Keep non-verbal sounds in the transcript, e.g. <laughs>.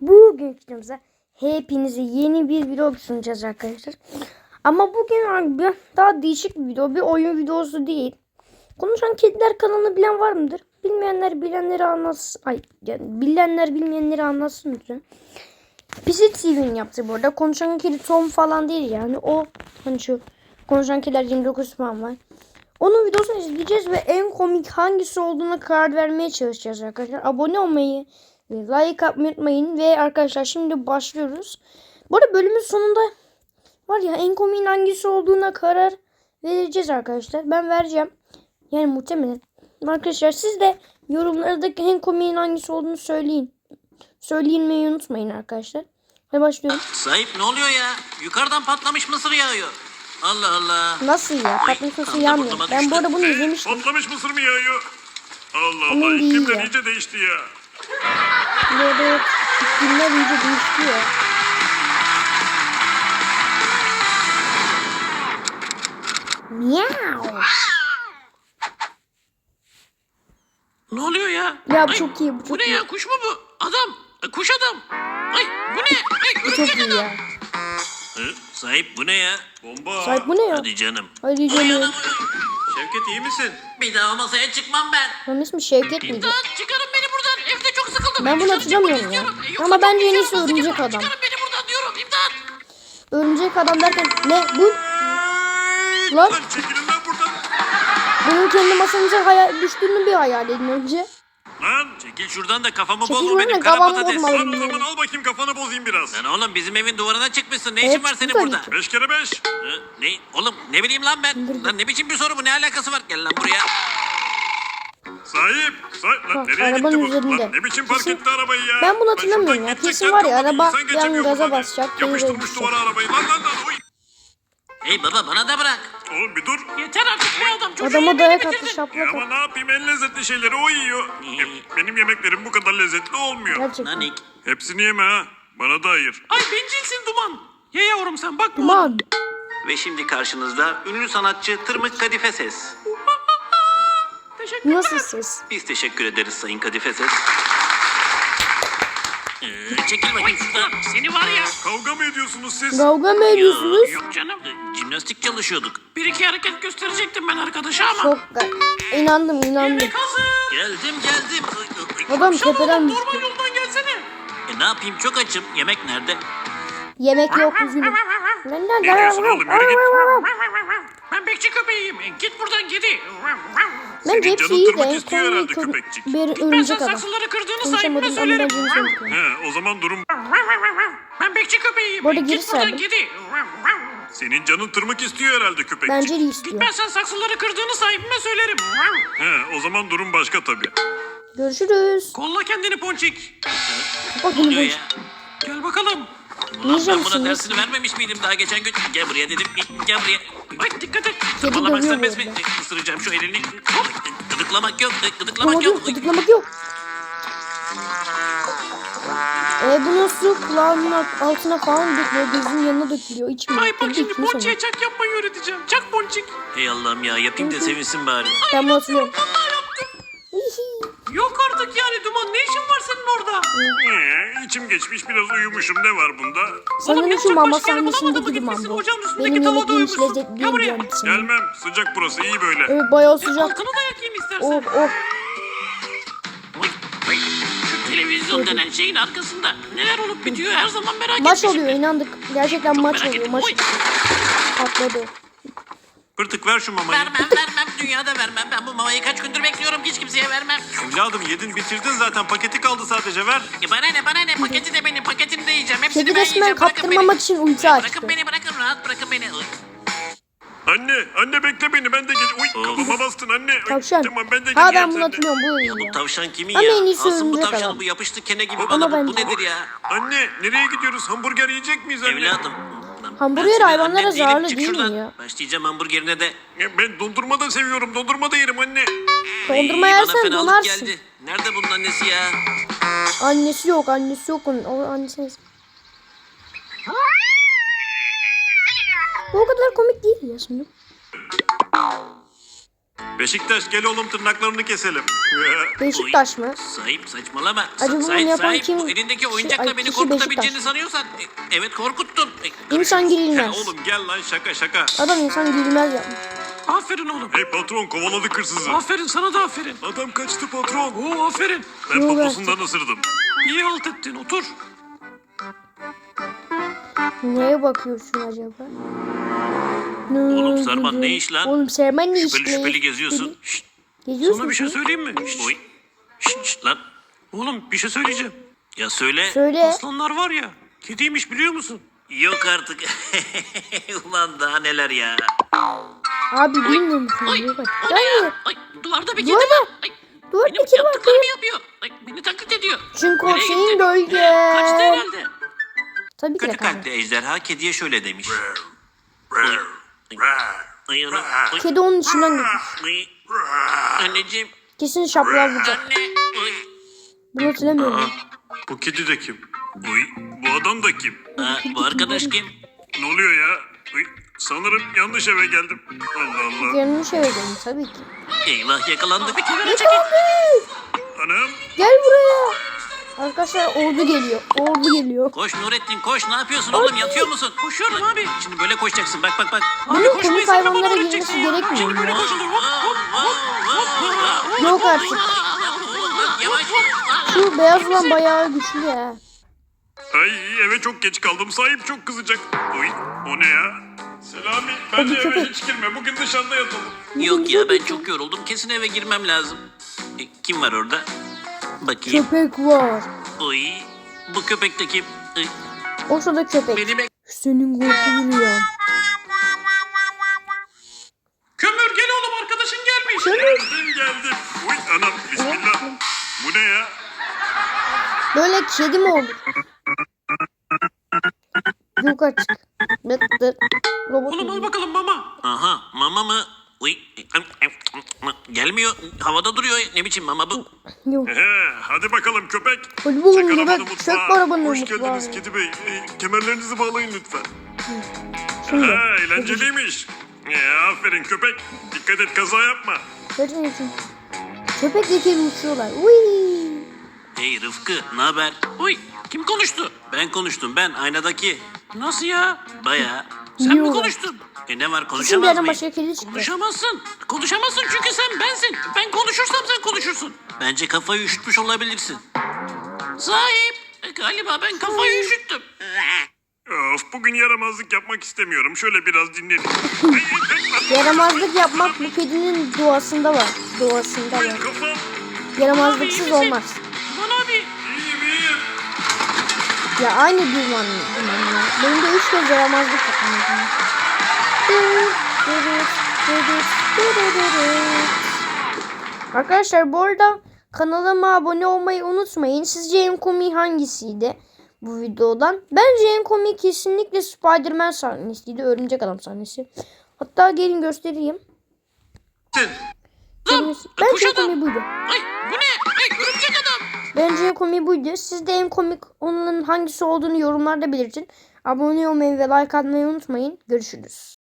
bugün videomuzda hepinize yeni bir video sunacağız arkadaşlar. Ama bugün bir daha değişik bir video. Bir oyun videosu değil. Konuşan Kediler kanalını bilen var mıdır? Bilmeyenler bilenleri anlatsın. Ay yani bilenler bilmeyenleri anlatsın lütfen. Bizi TV'nin yaptığı bu arada. Konuşan Kedi Tom falan değil yani. O hani şu Konuşan Kediler 29 falan var. Onun videosunu izleyeceğiz ve en komik hangisi olduğuna karar vermeye çalışacağız arkadaşlar. Abone olmayı ve like atmayı unutmayın. Ve arkadaşlar şimdi başlıyoruz. Bu arada bölümün sonunda var ya en komiğin hangisi olduğuna karar vereceğiz arkadaşlar. Ben vereceğim. Yani muhtemelen. Arkadaşlar siz de yorumlardaki en komiğin hangisi olduğunu söyleyin. Söyleyin unutmayın arkadaşlar. Hadi başlıyorum. Sahip ne oluyor ya? Yukarıdan patlamış mısır yağıyor. Allah Allah. Nasıl ya? Patlık sosu yanmıyor. Ben bu arada bunu izlemiştim. Patlamış mısır mı yağıyor? Allah Allah iyi iklimler ya. iyice değişti ya. Böyle günler iyice değişiyor. Miau. Ne oluyor ya? Ya bu çok iyi, bu çok ne iyi. ya? Kuş mu bu? Adam. Kuş adam. Ay bu ne? Ay Bu çok örümcek iyi adam. ya. Hı, sahip bu ne ya? Bomba. Sahip bu ne ya? Hadi canım. Hadi Ay canım. anam. Şevket iyi misin? Bir daha masaya çıkmam ben. Onun ismi Şevket miydi? İmdat çıkarın sıkıldım. Ben bunu hatırlamıyorum ya. E, Ama bence en iyisi. Örümcek Çıkarın Adam. beni buradan diyorum. İmdat. Örümcek adam derken ne bu? Lan çekilin lan buradan. benim kendi masamıza hayal, düştüğünü bir hayal edin önce. Lan. Çekil şuradan da kafamı Çekil bozma benim kara kafamı patates. Lan o zaman al bakayım kafanı bozayım biraz. Lan oğlum bizim evin duvarına çıkmışsın. Ne Evet, işin var senin tabii burada? ki. Beş kere beş. Hı, Ne? Oğlum ne bileyim lan ben. Lan ne biçim bir soru bu? Ne alakası var? Gel lan buraya. Sahip. Sahip. Lan Ha, nereye arabanın gitti bu? üzerinde. Lan ne biçim park Kesin- etti arabayı ya? Ben bunu hatırlamıyorum ya. Kesin var ya, araba yan gaza basacak, geri Yapıştırmış dönecek. duvara arabayı. Lan lan lan. Oy. Hey baba bana da bırak. Oğlum bir dur. Yeter artık be adam. Çocuğu Adama yemeğini dayak attı bitirdin. şaplak Ya ama attı. ne yapayım en lezzetli şeyleri o yiyor. E, benim yemeklerim bu kadar lezzetli olmuyor. Gerçekten. Nanik. Hepsini yeme ha. Bana da ayır. Ay bencilsin Duman. Ye yavrum sen bak bu. Duman. Ve şimdi karşınızda ünlü sanatçı Tırmık Kadife Ses. Teşekkür Nasıl ses? Biz teşekkür ederiz Sayın Kadife Ses. Ee, çekil bakayım şuradan. Seni var ya. Kavga mı ediyorsunuz siz? Kavga mı ediyorsunuz? Yok canım. Ee, Jimnastik çalışıyorduk. Bir iki hareket gösterecektim ben arkadaşa ama. Çok ga- inandım inandım. Yemek hazır. Geldim geldim. Adam tepeden oğlum düştü. normal yoldan gelsene. E, ne yapayım çok açım. Yemek nerede? Yemek yok üzgünüm. Ne diyorsun oğlum? Yürü git. Ben bekçi köpeğiyim. E, Git buradan gidi. Bence Senin hepsi canın iyi de tırmak en istiyor herhalde köpekçik. bir Ben sen örümcek adam. saksıları kırdığını sahibine Konuşamadım söylerim. He o zaman durum Ben bekçi köpeğiyim. Bu arada geri Git buradan gidi. senin canın tırmık istiyor herhalde köpekçik. Bence de istiyor. Ben sen saksıları kırdığını sahibime söylerim. He o zaman durum başka tabii. Görüşürüz. Kolla kendini ponçik. Bak Ne oluyor bunu ya? Gel bakalım. Ulan ben buna dersini vermemiş miydim daha geçen gün? Gel buraya dedim. Gel buraya. Ay dikkat et. Kedi Kıpırdamak dövüyor serbest mi? Isıracağım şu elini. Hop. Gıdıklamak yok. Gıdıklamak yok. yok, gıdıklamak yok. E bunu su kulağının altına falan dökülüyor, gözünün yanına dökülüyor. İçmiyor. Ay bak şimdi ponçiye çak yapmayı öğreteceğim. Çak ponçik. Ey Allah'ım ya yapayım da sevinsin bari. Ben bunu hatırlıyorum. Vallahi yaptım. Hihi. Yok artık yani Duman ne işin var He, içim geçmiş biraz uyumuşum ne var bunda? Sanırım yapacak şu mama sahnesindeki gitmişsin? bu. Ocağın üstündeki Benim tavada yemek yemiş uyumuşsun. lezzetli Gel buraya. sanırım. Gelmem sıcak burası iyi böyle. Evet bayağı sıcak. altına da yakayım istersen. Oh oh. Şu televizyon denen şeyin arkasında neler olup bitiyor her zaman merak Maç etmişim. oluyor inandık. Gerçekten maç oluyor. ettim. Maç Oy. patladı. Pırtık ver şu mamayı. Vermem vermem dünyada vermem. Ben bu mamayı kaç gündür bekliyorum hiç kimseye vermem. Evladım yedin bitirdin zaten paketi kaldı sadece ver. E bana ne bana ne paketi de benim paketini de yiyeceğim. Hepsini Kedi ben resmen yiyeceğim. Bırakın kaptırmamak için ulti Bırakın açtı. beni bırakın rahat bırakın beni. Anne anne bekle beni ben de gel. Uy kafama bastın anne. Uy, Tavşan. Tamam ben de Ha geleceğim ben bunu de. hatırlıyorum. Bu iyi Bu tavşan kimin Ama ya? en iyisi Alsın bu adam. bu yapıştı kene gibi Ama bana. Bu, bu bence- nedir ya? Anne nereye gidiyoruz? Hamburger yiyecek miyiz anne? Evladım. Hamburger hayvanlara zararlı değil mi ya? Başlayacağım hamburgerine de. Ya Ben dondurma da seviyorum. Dondurma da yerim anne. Dondurma Ay, yersen bana fenalık donarsın. geldi. Nerede bunun annesi ya? Annesi yok, annesi yok onun. O annesi. Bu o kadar komik değil ya şimdi. Beşiktaş gel oğlum tırnaklarını keselim. <laughs> Beşiktaş mı? Sahip saçmalama. Sa- Acaba bunu sahip yapan sahip kim? bu elindeki Şey, oyuncakla ay, beni kişi korkutabileceğini Beşiktaş. sanıyorsan e, evet korkuttun. E, İnsan girilmez. oğlum gel lan şaka şaka. Adam insan girilmez yapmış. Aferin oğlum. Hey patron kovaladık hırsızı. Aferin sana da aferin. Adam kaçtı patron. Oo aferin. Ben Yok poposundan ısırdım. İyi halt ettin otur. Neye bakıyorsun acaba? Oğlum Sarman, ne iş lan? Oğlum Serman ne iş? şüpheli şüpheli geziyorsun. Şşt, Geziyorsun Sana bir şey söyleyeyim mi? Şşt, oy. Şşt, şşt lan. Oğlum bir şey söyleyeceğim. Ya söyle. Söyle. Aslanlar var ya. Kediymiş biliyor musun? Yok artık. <laughs> Ulan daha neler ya. Abi bilmiyor musun? Ay, bak. o ne Gelmiyor. ya? Ay, duvarda bir kedi Duvarda. var. Ay, Duvarda benim kedi var. yaptıklarımı yapıyor. Ay, beni taklit ediyor. Çünkü o Nereye senin gitti? Kaçtı herhalde. Tabii ki de Kötü kanka. kalpli ejderha kediye şöyle demiş. Ay ana. Ay, Kedi onun içinden geçmiş. ay. Anneciğim. Kesin şaplığa vuracak. Anne. Bunu hatırlamıyorum. Bu kedi de kim? Uy, bu adam da kim? Ha, bu arkadaş kim? Ne oluyor ya? Uy, sanırım yanlış eve geldim. Allah Allah. Yanlış eve geldim tabii ki. Eyvah yakalandık. Anam Arkadaşlar ordu geliyor. Ordu geliyor. Koş Nurettin koş ne yapıyorsun oğlum yatıyor musun? Koşuyorum abi. Şimdi böyle koşacaksın bak bak bak. Bunun koşmayı komik bana hayvanlara öğreteceksin girmesi gerekmiyor Şimdi böyle mu? koşulur. Hop hop hop. Yok artık. Yavaş. Şu beyaz olan bayağı güçlü ya. Ay eve çok geç kaldım. Sahip çok kızacak. Uy, o ne ya? Selami bence bir eve köpek. hiç girme. Bugün dışarıda yatalım. Yok ya ben çok yoruldum. Kesin eve girmem lazım. E, kim var orada? Bakayım. Köpek var. Oy. Bu köpek de kim? Ay, O şurada köpek. Beni bek. Senin korkulu ya. Kömür gel oğlum arkadaşın gelmiş. Geldim geldim. Uy anam bismillah. Bu ne ya? Böyle kedi mi olur? Yok artık. Dıt. Robot Oğlum al bakalım mama. Aha mama mı? Uy. Gelmiyor. Havada duruyor. Ne biçim mama bu? Yok. He, hadi bakalım köpek. Hadi bakalım Çek köpek, arabanı çek mutfağa. arabanı Hoş mutfağa. geldiniz Kedi Bey. E, kemerlerinizi bağlayın lütfen. Şimdi. Ha, eğlenceliymiş. E, aferin köpek. Dikkat et kaza yapma. Kaçın için. Köpekle kedi uçuyorlar. Uy. Hey Rıfkı ne haber? Uy kim konuştu? Ben konuştum ben aynadaki. Nasıl ya? Baya. Sen mi Yok. konuştun? E ne var bir konuşamaz mıyım? çıktı. Konuşamazsın. Konuşamazsın çünkü sen bensin. Ben konuşursam sen konuşursun. Bence kafayı üşütmüş olabilirsin. Sahip. E, galiba ben kafayı üşüttüm. Of bugün yaramazlık yapmak istemiyorum. Şöyle biraz dinlenin. Ay, <laughs> ay, ay, Yaramazlık yapmak bu kedinin doğasında var. Doğasında ay, var. kafam. Yaramazlıksız olmaz. Aman abi. İyiyim iyiyim. Ya aynı dumanla. Benim de üç kez yaramazlık yapmam lazım. Arkadaşlar bu arada kanalıma abone olmayı unutmayın. Sizce en komik hangisiydi bu videodan? Bence en komik kesinlikle Spider-Man sahnesiydi. Örümcek adam sahnesi. Hatta gelin göstereyim. Lan Bence en komik buydu. Ay bu ne? Ay örümcek adam. Bence en komik buydu. Siz de en komik onun hangisi olduğunu yorumlarda belirtin. Abone olmayı ve like atmayı unutmayın. Görüşürüz.